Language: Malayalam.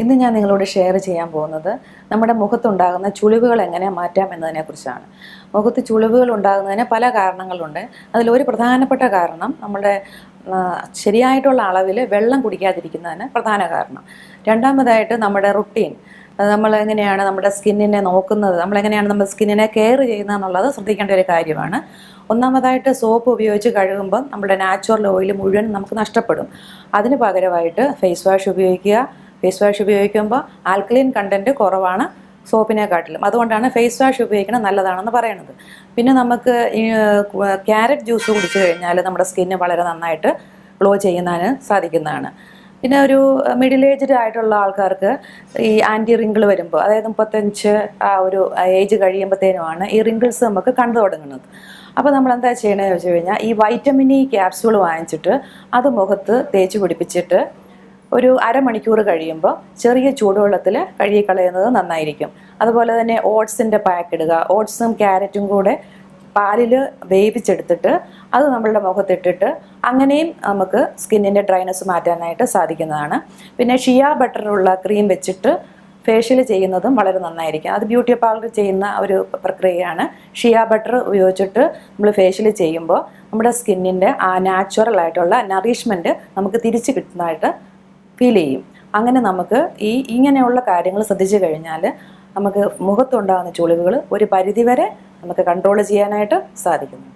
ഇന്ന് ഞാൻ നിങ്ങളോട് ഷെയർ ചെയ്യാൻ പോകുന്നത് നമ്മുടെ മുഖത്തുണ്ടാകുന്ന ചുളിവുകൾ എങ്ങനെ മാറ്റാം എന്നതിനെക്കുറിച്ചാണ് മുഖത്ത് ചുളിവുകൾ ഉണ്ടാകുന്നതിന് പല കാരണങ്ങളുണ്ട്. അതിലൊരു പ്രധാനപ്പെട്ട കാരണം നമ്മുടെ ശരിയായിട്ടുള്ള അളവിൽ വെള്ളം കുടിക്കാതിരിക്കുന്നതിന് പ്രധാന കാരണം. രണ്ടാമതായിട്ട് നമ്മുടെ റുട്ടീൻ നമ്മൾ എങ്ങനെയാണ് നമ്മുടെ സ്കിന്നിനെ നോക്കുന്നത് നമ്മൾ എങ്ങനെയാണ് നമ്മുടെ സ്കിന്നിനെ കെയർ ചെയ്യുന്നത് എന്നുള്ളത് ശ്രദ്ധിക്കേണ്ട ഒരു കാര്യമാണ്. ഒന്നാമതായിട്ട് സോപ്പ് ഉപയോഗിച്ച് കഴുകുമ്പോൾ നമ്മുടെ നാച്ചുറൽ ഓയിൽ മുഴുവൻ നമുക്ക് നഷ്ടപ്പെടും. അതിന് പകരമായിട്ട് ഫേസ് വാഷ് ഉപയോഗിക്കുക ഫേസ് വാഷ് ഉപയോഗിക്കുമ്പോൾ ആൽക്കലൈൻ കണ്ടന്റ് കുറവാണ് സോപ്പിനെക്കാട്ടിലും അതുകൊണ്ടാണ് ഫേസ് വാഷ് ഉപയോഗിക്കുന്നത് നല്ലതാണെന്ന് പറയുന്നത്. പിന്നെ നമുക്ക് ക്യാരറ്റ് ജ്യൂസ് കുടിച്ചു കഴിഞ്ഞാൽ നമ്മുടെ സ്കിന്ന് വളരെ നന്നായിട്ട് ഗ്ലോ ചെയ്യുന്നതിന് സാധിക്കുന്നതാണ്. പിന്നെ ഒരു മിഡിൽ ഏജ്ഡ് ആയിട്ടുള്ള ആൾക്കാർക്ക് ഈ ആന്റി റിങ്കിൾ വരുമ്പോൾ അതായത് മുപ്പത്തഞ്ച് ആ ഒരു ഏജ് കഴിയുമ്പോഴത്തേനുമാണ് ഈ റിങ്കിൾസ് നമുക്ക് കണ്ടു തുടങ്ങുന്നത്. അപ്പോൾ നമ്മൾ എന്താ ചെയ്യണമെന്ന് വെച്ച് കഴിഞ്ഞാൽ ഈ വൈറ്റമിൻ ഇ ക്യാപ്സ്യൂൾ വാങ്ങിച്ചിട്ട് അത് മുഖത്ത് തേച്ച് പിടിപ്പിച്ചിട്ട് ഒരു അരമണിക്കൂർ കഴിയുമ്പോൾ ചെറിയ ചൂടുവെള്ളത്തിൽ കഴുകി കളയുന്നത് നന്നായിരിക്കും. അതുപോലെ തന്നെ ഓട്സിന്റെ പാക്ക് ഇടുക. ഓട്സും ക്യാരറ്റും കൂടെ പാലിൽ വേവിച്ചെടുത്തിട്ട് അത് നമ്മളുടെ മുഖത്തിട്ടിട്ട് അങ്ങനെയും നമുക്ക് സ്കിന്നിന്റെ ഡ്രൈനസ് മാറ്റാനായിട്ട് സാധിക്കുന്നതാണ്. പിന്നെ ഷിയ ബട്ടറുള്ള ക്രീം വെച്ചിട്ട് ഫേഷ്യൽ ചെയ്യുന്നതും വളരെ നന്നായിരിക്കും. അത് ബ്യൂട്ടി പാർലർ ചെയ്യുന്ന ഒരു പ്രക്രിയയാണ്. ഷിയ ബട്ടർ ഉപയോഗിച്ചിട്ട് നമ്മൾ ഫേഷ്യൽ ചെയ്യുമ്പോൾ നമ്മുടെ സ്കിന്നിന്റെ ആ നാച്ചുറൽ ആയിട്ടുള്ള നറിഷ്മെന്റ് നമുക്ക് തിരിച്ച് കിട്ടുന്നതായിട്ട് ഫീൽ ചെയ്യും. അങ്ങനെ നമുക്ക് ഈ ഇങ്ങനെയുള്ള കാര്യങ്ങൾ ശ്രദ്ധിച്ചു കഴിഞ്ഞാൽ നമുക്ക് മുഖത്തുണ്ടാകുന്ന ചുളിവുകൾ ഒരു പരിധിവരെ നമുക്ക് കൺട്രോൾ ചെയ്യാനായിട്ട് സാധിക്കുന്നു.